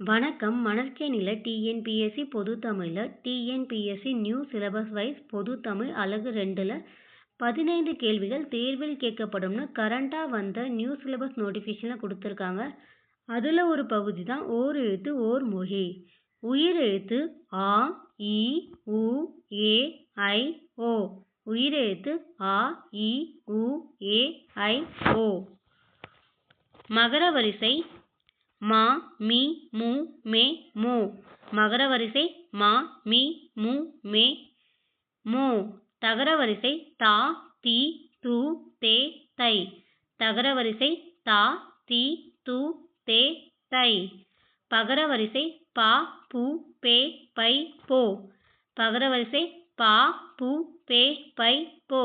வணக்கம். மணற்கேணியில் டிஎன்பிஎஸ்சி பொது தமிழில் டிஎன்பிஎஸ்சி நியூ சிலபஸ் வைஸ் பொது தமிழ் ரெண்டில் பதினைந்து கேள்விகள் தேர்வில் கேட்கப்படும்னு கரண்ட்டாக வந்த நியூ சிலபஸ் நோட்டிஃபிகேஷனில் கொடுத்துருக்காங்க. அதில் ஒரு பகுதி தான் ஓர் எழுத்து ஓர் மொழி. உயிர் எழுத்து ஆ இ உ ஏ ஐ ஓ. உயிர் எழுத்து ஆ இ உ ஏ ஐ ஓ. மகர வரிசை மா மி மு மே மோ. மகர வரிசை மா மி மு மே மோ. தகர வரிசை தா தி து தே தை. தகர வரிசை தா தி து தே தை. பகர வரிசை பா பு பே பை போ. பகர வரிசை பா பு பே பை போ.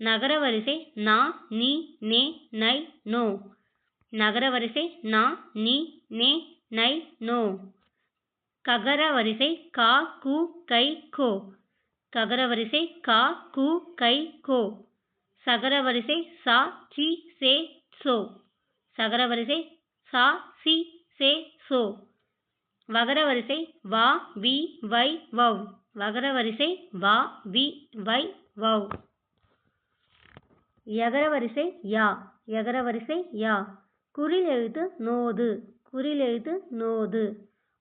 நகர வரிசை நா நி நே நை நோ. நகர வரிசை நா நி நே நை நோ. ககர வரிசை கா கு கை கோ. ககர வரிசை கா கு கை கோ. சகர வரிசை சா சி சே சோ. சகர வரிசை சா சி சே சோ. வகர வரிசை வா வி வை வவ். வகர வரிசை வா வி வை வவ். எகர வரிசை யா. எகர வரிசை யா. குறிலெழுத்து நோது. குறில் எழுத்து நோது.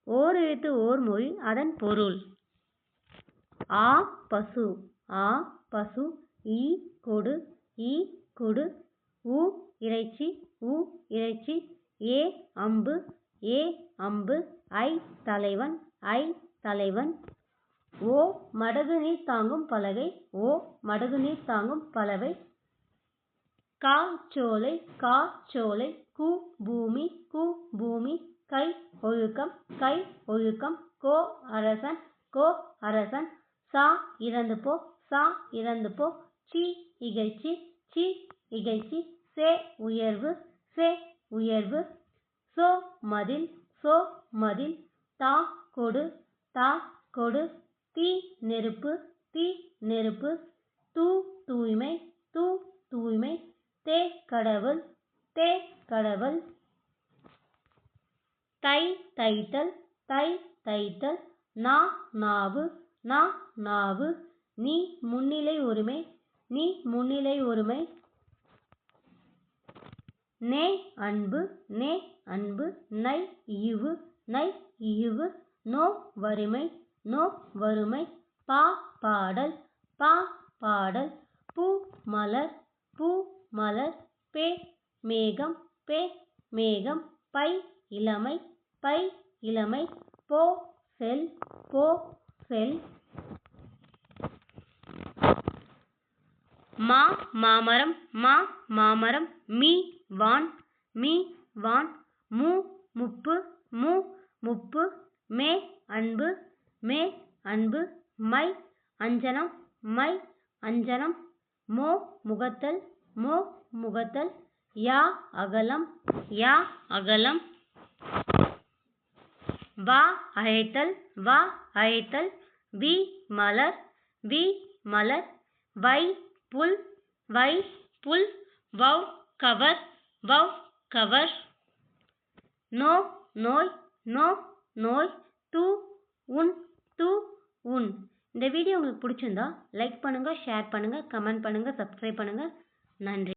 ஓர் எழுத்து ஓர் மொழி அதன் பொருள். ஆ பசு. ஆ பசு. ஈ கொடு. ஈ கொடு. உ இறைச்சி. உ இறைச்சி. ஏ அம்பு. ஏ அம்பு. ஐ தலைவன். ஐ தலைவன். ஓ மடகு நீர் தாங்கும் பலகை. ஓ மடகு நீர் தாங்கும் பலவை கா சோலை. கா சோலை. கு பூமி கு பூமி கை ஒழுக்கம் கை ஒழுக்கம் கோ அரசன் கோ அரசன் சா இறந்து போ சா இறந்து போ சி இகழ்ச்சி சி இகழ்ச்சி சே உயர்வு சே உயர்வு சோ மதில் சோ மதில் தா கொடு தா கொடு தீ நெருப்பு தீ நெருப்பு தூ தூய்மை தூ தூய்மை தே கடவுள் தே கடவுள். தை தைத்தல் தை தைத்தல் நா நாவு நா நாவு. நீ முன்னிலை உரிமை நீ முன்னிலை உரிமை நே அன்பு நே அன்பு. நை இழிவு நை இழிவு. நோ வறுமை நோ வறுமை. பா பாடல் பா பாடல். பூ மலர் பூ மலர். பே மேகம் பே மேகம் பை இளமை பை இளமை போ செல் போ செல் மா மாமரம் மா மாமரம் மீ வான் மீ வான் மு முப்பு மு முப்பு மே அன்பு மே அன்பு மை அஞ்சனம் மை அஞ்சனம் மோ முகத்தல் மோ முகத்தல் யா அகலம் யா அகலம் வா அழைத்தல் வா அழைத்தல் வி மலர் வி மலர் வை புல் வை புல் வவ் கவர் வவ் கவர். நோ நோய் நோ நோய் தூ உன் தூ உன். இந்த வீடியோ உங்களுக்கு பிடிச்சிருந்தா லைக் பண்ணுங்கள் ஷேர் பண்ணுங்கள் கமெண்ட் பண்ணுங்கள் சப்ஸ்கிரைப் பண்ணுங்கள் நன்றி.